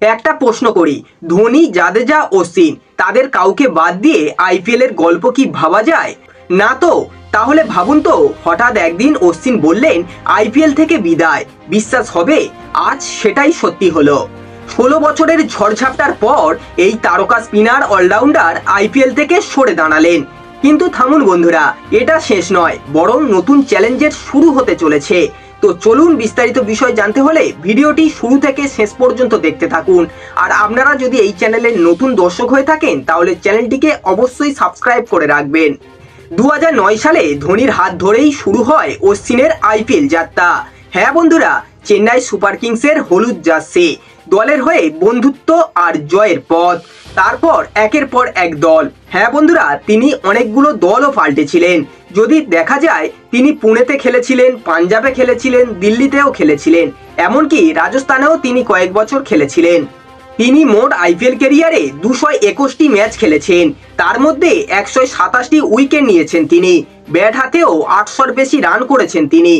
একটা প্রশ্ন করি, ধোনি, জাদেজা অশ্বিন তাদের কাউকে বাদ দিয়ে আইপিএল এর গল্প কি ভাবা যায়? না তো, তাহলে ভাবুন তো, হঠাৎ একদিন অশ্বিন বললেন আইপিএল থেকে বিদায়, বিশ্বাস হবে? আজ সেটাই সত্যি হলো। ষোলো বছরের ঝড়ঝাপটার পর এই তারকা স্পিনার, অলরাউন্ডার আইপিএল থেকে সরে দাঁড়ালেন। কিন্তু থামুন বন্ধুরা, এটা শেষ নয়, বরং নতুন চ্যালেঞ্জের শুরু হতে চলেছে। তো চলুন বিস্তারিত বিষয় জানতে হলে ভিডিওটি শুরু থেকে শেষ পর্যন্ত দেখতে থাকুন। আর আপনারা যদি এই চ্যানেলের নতুন দর্শক হয়ে থাকেন, তাহলে চ্যানেলটিকে অবশ্যই সাবস্ক্রাইব করে রাখবেন। দু হাজার নয় সালে ধোনির হাত ধরেই শুরু হয় অশ্বিনের আইপিএল যাত্রা। হ্যাঁ বন্ধুরা, চেন্নাই সুপার কিংসের হলুদ জার্সি। দলের হয়ে বন্ধুত্ব আর জয়ের পথ। তারপর একের পর এক দল। হ্যাঁ বন্ধুরা, তিনি অনেকগুলো দলও পাল্টেছিলেন। যদি দেখা যায়, তিনি পুনেতে খেলেছিলেন, পাঞ্জাবে খেলেছিলেন, দিল্লিতেও খেলেছিলেন। এমনকি রাজস্থানেও তিনি কয়েক বছর খেলেছিলেন। তিনি মোট আইপিএল ক্যারিয়ারে দুশো একুশটি ম্যাচ খেলেছেন। তার মধ্যে একশো সাতাশটি উইকেট নিয়েছেন তিনি। ব্যাট হাতেও আটশোর বেশি রান করেছেন তিনি।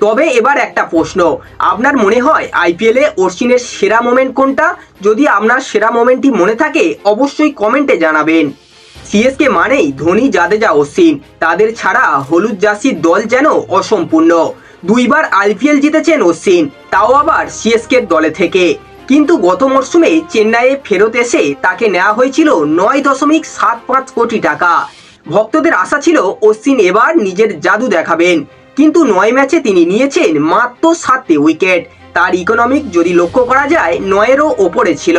তবে এবার একটা প্রশ্ন। আপনার মনে হয় আইপিএলে অশ্বিনের সেরা মোমেন্ট কোনটা? যদি আপনার সেরা মোমেন্টটি মনে থাকে, অবশ্যই কমেন্টে জানাবেন। সিএসকে মানেই ধোনি জাদেজা অশ্বিন। তাদের ছাড়া হলুদ জার্সির দল যেন অসম্পূর্ণ। দুইবার আইপিএল জিতেছেন অশ্বিন, তাও আবার সিএসকের দলে থেকে। কিন্তু গত মরশুমে চেন্নাইয়ে ফেরত এসে তাকে নেওয়া হয়েছিল নয় দশমিক সাত পাঁচ কোটি টাকা। ভক্তদের আশা ছিল অশ্বিন এবার নিজের জাদু দেখাবেন। কিন্তু নয় ম্যাচে তিনি নিয়েছেন মাত্র সাতটি উইকেট। তার ইকোনমিক যদি লক্ষ্য করা যায়, নয়েরও ওপরে ছিল।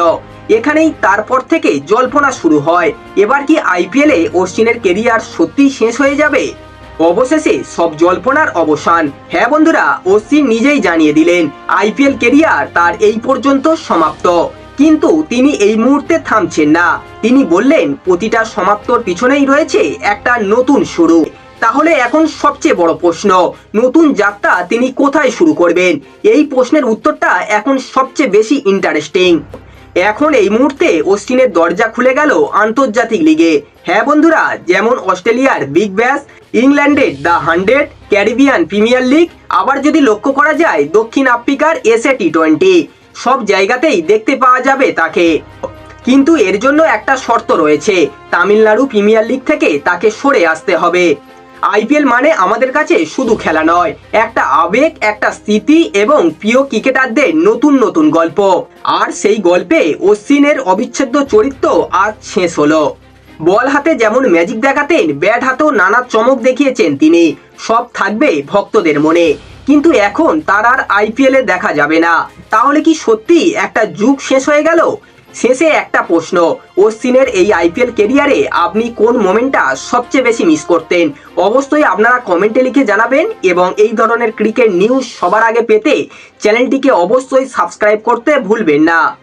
এখানেই তারপর থেকে জল্পনা শুরু হয়। এবার কি আইপিএলে অশ্বিনের কেরিয়ার সত্যিই শেষ হয়ে যাবে? অবশেষে সব জল্পনার অবসান। হ্যাঁ বন্ধুরা অশ্বিন নিজেই জানিয়ে দিলেন আইপিএল কেরিয়ার তার এই পর্যন্ত সমাপ্ত। কিন্তু তিনি এই মুহূর্তে থামছেন না। তিনি বললেন, প্রতিটা সমাপ্তর পিছনেই রয়েছে একটা নতুন শুরু। তাহলে এখন সবচেয়ে বড় প্রশ্ন, নতুন যাত্রা তিনি কোথায় শুরু করবেন? এই প্রশ্নের উত্তরটা এখন সবচেয়ে বেশি ইন্টারেস্টিং এখন এই মুহূর্তে অস্টিনের দরজা খুলে গেল আন্তর্জাতিক লিগে। হ্যাঁ বন্ধুরা, যেমন অস্ট্রেলিয়ার বিগ ব্যাস, ইংল্যান্ডের the hundred, Caribbean premier league, আবার যদি লক্ষ্য করা যায়, দক্ষিণ আফ্রিকার এসএ টি টোয়েন্টি সব জায়গাতেই দেখতে পাওয়া যাবে তাকে। কিন্তু এর জন্য একটা শর্ত রয়েছে, তামিলনাড়ু প্রিমিয়ার লিগ থেকে তাকে সরে আসতে হবে। আইপিএল মানে আমাদের কাছে শুধু খেলা নয়, একটা আবেগ, একটা স্মৃতি এবং প্রিয় ক্রিকেটারদের নতুন নতুন গল্প। আর সেই গল্পে অশ্বিনের অবিচ্ছেদ্য চরিত্র আজ শেষ হলো। বল হাতে যেমন ম্যাজিক দেখাতেন, ব্যাট হাতেও নানা চমক দেখিয়েছেন তিনি। সব থাকবে ভক্তদের মনে। কিন্তু এখন তার আর আইপিএলে দেখা যাবে না। তাহলে কি সত্যি একটা যুগ শেষ হয়ে গেল? শেষে একটা প্রশ্ন, অশ্বিনের এই আইপিএল কেরিয়ারে আপনি কোন মোমেন্টটা সবচেয়ে বেশি মিস করতেন? অবশ্যই আপনারা কমেন্টে লিখে জানাবেন এবং এই ধরনের ক্রিকেট নিউজ সবার আগে পেতে চ্যানেলটিকে অবশ্যই সাবস্ক্রাইব করতে ভুলবেন না।